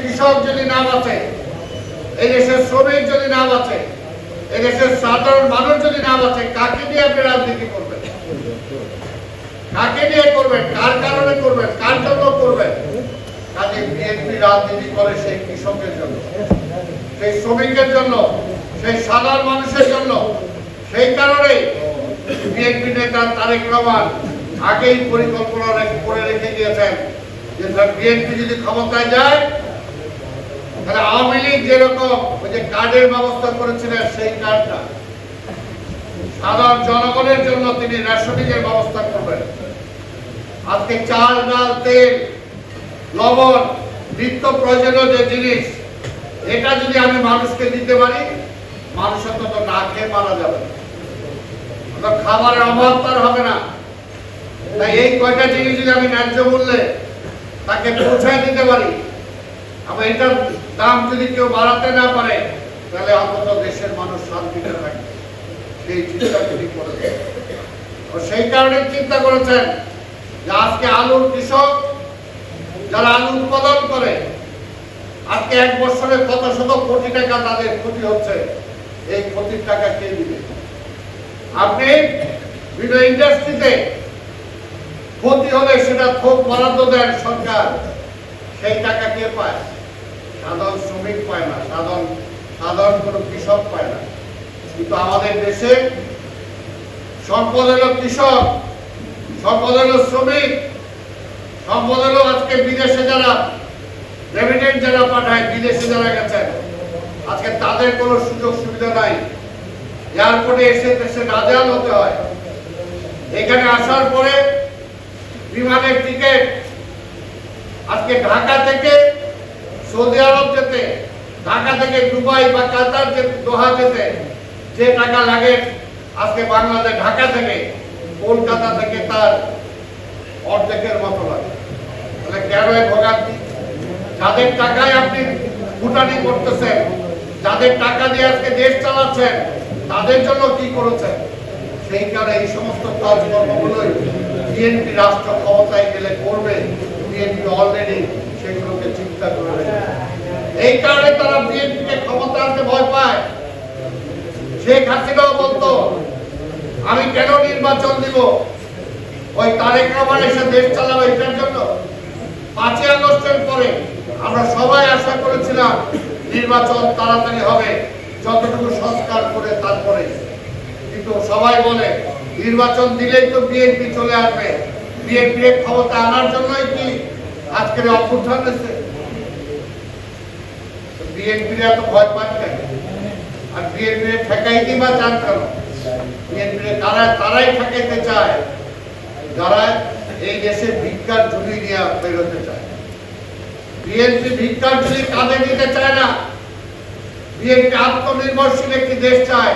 কৃষক যদি না বাঁচে এই দেশের শ্রমিক যদি না বাঁচে এই দেশের সাধারণ মানুষ যদি না বাঁচে, কাকে নিয়ে আপনি রাজনীতি করবেন? কাকে নিয়ে করবেন? কার কারণে করবেন? কার জন্য করবেন? কাজে বিএনপি রাজনীতি করে সেই কৃষকের জন্য, সেই শ্রমিকের জন্য, সেই সাধারণ মানুষের জন্য। সেই কারণে বিএনপি নেতা তারেক রহমান আগেই পরিকল্পনা করে রেখে গিয়েছেন যে বিএনপি যদি ক্ষমতায় যায় তাহলে আওয়ামী লীগ যেরকম ওই যে কার্ডের ব্যবস্থা করেছিলেন সেই কার্ডটা, সাধারণ জনগণের জন্য তিনি রেশনিংয়ের ব্যবস্থা করবেন। আজকে চাল, ডাল, তেল, লবণ, নিত্য প্রয়োজনীয় যে জিনিস, এটা যদি আমি মানুষকে দিতে পারি মানুষ অন্তত না খেয়ে মারা যাবে। খাবারের অভাব তার হবে না। তাই এই কয়টা জিনিস যদি আমি ন্যায্য মূল্যে তাকে পৌঁছায় দিতে পারি আবার এটার দাম যদি কেউ বাড়াতে না পারে, তাহলে অন্তত দেশের মানুষ শান্তিতে থাকবে। সেই চিন্তা তিনি করেছেন। ও সেই কারণে চিন্তা করেছেন যে আজকে আলুর কৃষক যারা আলু উৎপাদন করে, আজকে এক বছরে কত শত কোটি টাকা তাদের ক্ষতি হচ্ছে, এই ক্ষতির টাকা কে দিবে? আপনি বিভিন্ন ইন্ডাস্ট্রিতে ক্ষতি হলে সেটা থোক বরাদ্দ দেন সরকার, সেই টাকা কে পায়? সাধারণ শ্রমিক পায় না, সাধারণ সাধারণ কোনো কৃষক পায় না। কিন্তু আমাদের দেশে সম্পদ হলো কৃষক, সম্পদ হলো শ্রমিক, সম্পদ হলো আজকে বিদেশে যারা রেমিটেন্ট যারা পাঠায়, বিদেশে যারা গেছেন, আজকে তাদের কোনো সুযোগ সুবিধা নাই। এয়ারপোর্টে এসে দেশে নাজেহাল হতে হয়। এখানে আসার পরে বিমানের টিকিট, আজকে ঢাকা থেকে সৌদি আরব যেতে, ঢাকা থেকে দুবাই বা কাতার দোহা যেতে, যে টাকা লাগে, আজকে বাংলাদেশ ঢাকা থেকে, কলকাতা থেকে তার অর্ধেকের মতো লাগে। তাহলে কেন ভোগান্তি? যাদের টাকায় আপনি ভুটানি করতেছেন, যাদের টাকা দিয়ে আজকে দেশ চালাচ্ছেন, তাদের জন্য কি করেছেন? সেই কারণে এই সমস্ত কাজকর্মগুলোই বিএনপি রাষ্ট্র ক্ষমতায় গেলে করবে। বিএনপি অলরেডি রেখেছে। এই কারণে তারা বিএনপিকে ক্ষমতা আনতে ভয় পায়। শেখ হাসিনাও বলতো, আমি কেন নির্বাচন দিব? ওই তারেক রহমান এসে দেশ চালাবে এটার জন্য। পাঁচই আগস্টের পরে আমরা সবাই আশা করেছিলাম নির্বাচন তাড়াতাড়ি হবে, যতটুকু সংস্কার করে তারপরে। কিন্তু সবাই বলে, নির্বাচন দিলেই তো বিএনপি চলে আসবে। বিএনপি ক্ষমতা আনার জন্যই কি আজকের অভ্যুত্থান হয়েছে? বিএনপি এত ভয় পান কেন আর বিএনপির ঠেকাইতে বা চান কেন? বিএনপির তারা, তারাই ঠেকাইতে চায়। যারা এই দেশে ভিক্ষার ঝুলি নিয়ে বেরোতে চায়। বিএনপি ভিক্ষার ঝুলি কাঁধে নিতে চায় না। বিএনপি আত্মনির্ভরশীল একটি দেশ চায়।